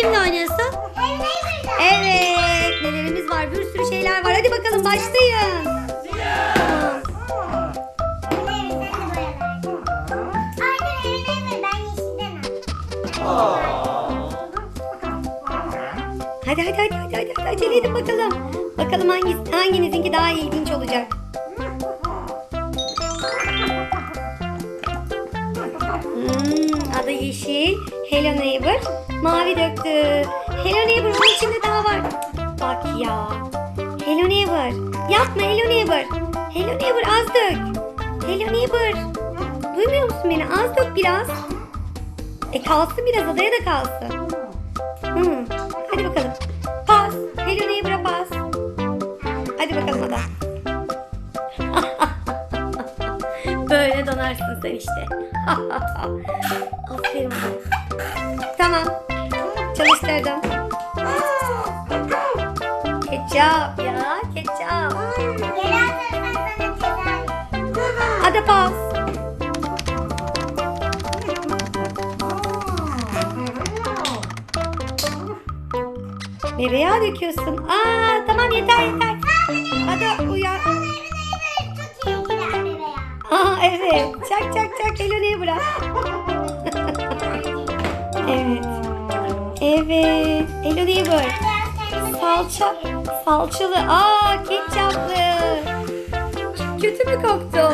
kimle oynuyorsun? Evet. Nelerimiz var? Bir sürü şeyler var. Hadi bakalım başlayın. Hadi hadi hadi hadi, hadi acele edin bakalım. Bakalım hangisi, hanginizinki daha ilginç olacak. Hmm, adı yeşil. Hello Neighbor. Mavi döktü. Hello Neighbor onun içinde daha var. Bak ya. Hello Neighbor. Yapma Hello Neighbor. Hello Neighbor az dök. Hello Neighbor. Duymuyor musun beni? Az dök biraz. E kalsın biraz adaya da kalsın. Hmm. Hadi bakalım. Pas. Hello Neighbor'a pas. Hadi bakalım ada. Donarsın sen işte. Aferin bana. Tamam. Çalıştırdım. Ketçap ya ketçap. Hadi pas. Nereye döküyorsun? Aa tamam yeter yeter. Çak çak çak Elona'yı bırak. evet. Evet. Elona'yı bırak. Salça. Salçalı. Aa ketçaplı. Kötü mü koktu?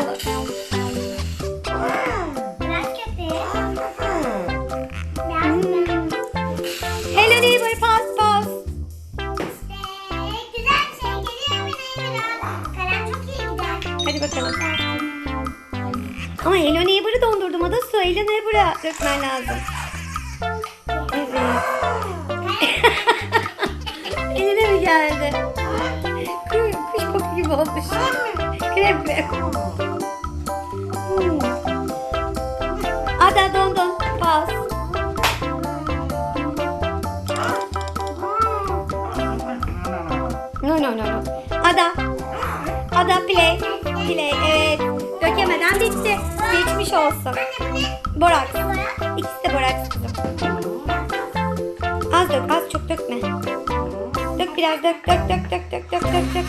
Ama Hello Neighbor'ı dondurdum. O da su. Hello Neighbor'a dökmen lazım. Evet. Eline mi geldi? Kuş, koku gibi olmuş. Krem krem. Hmm. Ada dondun. Pas. No no no no. Ada. Ada play. Play. Evet. Dökemeden bitti. Geçmiş olsun. Borak. İkisi de borak kızım. Az dök, az çok dökme. Dök biraz, dök, dök, dök, dök, dök, dök, dök, dök.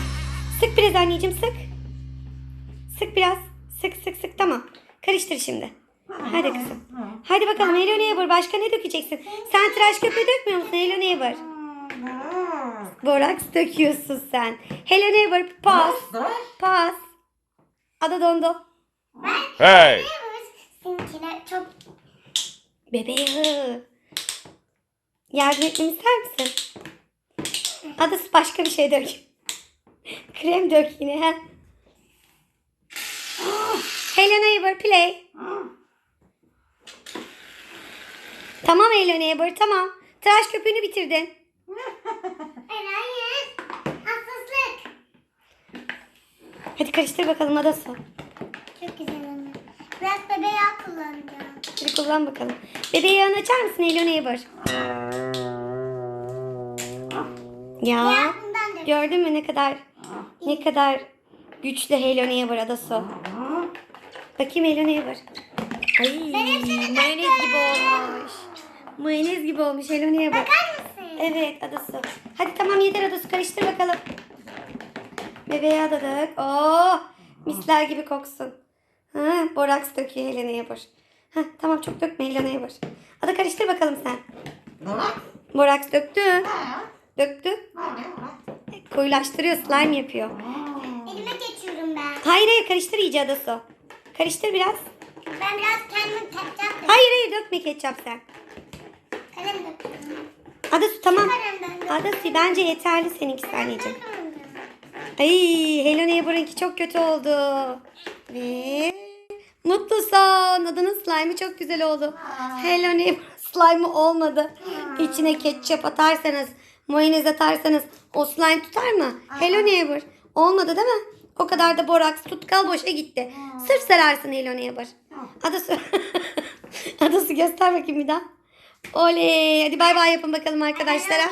Sık biraz anneciğim, sık. Sık biraz. Sık, sık, sık. Tamam. Karıştır şimdi. Hadi kızım. Hadi bakalım Hello Neighbor. Başka ne dökeceksin? Sen tıraş köpüğü dökmüyor musun Hello Neighbor? Boraks döküyorsun sen. Hello Neighbor. Pas. Pas. Ada dondu. Hey! Seninkine çok Bebeği. Yardım etmemi ister misin? Adası başka bir şey dök. Krem dök yine. ha. Hello neighbor play. Tamam Hello neighbor tamam. Tıraş köpüğünü bitirdin. Hayır. Hassaslık. Hadi karıştır bakalım adası. Çok güzel olmuş. Biraz bebe yağ kullanacağım. Hadi kullan bakalım. Bebeği yağını açar mısın Hello neighbor? Ya. Ya. Gördün mü ne kadar ne kadar güçlü Hello Neighbor adası. Bakayım Hello Neighbor. Ay mayonez gibi olmuş. Mayonez gibi olmuş Hello Neighbor. Bakar mısın? Evet adası. Hadi tamam yeter adası karıştır bakalım. Bebeğe adadık. Oh misler gibi koksun. Ha, boraks döküyor Hello Neighbor. Ha, tamam çok dökme Hello Neighbor. Ada karıştır bakalım sen. Boraks döktü. Döktü. Koyulaştırıyor, slime yapıyor. Elime geçiyorum ben. Hayır hayır karıştır iyice adası. Karıştır biraz. Ben biraz kendim ketçap döküyorum. Hayır hayır dökme ketçap sen. Kalem döküyorum. Adası tamam. Dök. Adası bence yeterli seninkisi anneciğim. Ay Hello Neighbor'ınki çok kötü oldu. Ve mutlu son. Adanın slime'ı çok güzel oldu. Hello Neighbor slime'ı olmadı. İçine ketçap atarsanız, mayonez atarsanız o slime tutar mı? Hello Neighbor. Olmadı değil mi? O kadar da boraks tutkal boşa gitti. Sırf sararsın Hello Neighbor. Adası. Adası göster bakayım bir daha. Oley. Hadi bay bay yapın bakalım arkadaşlara.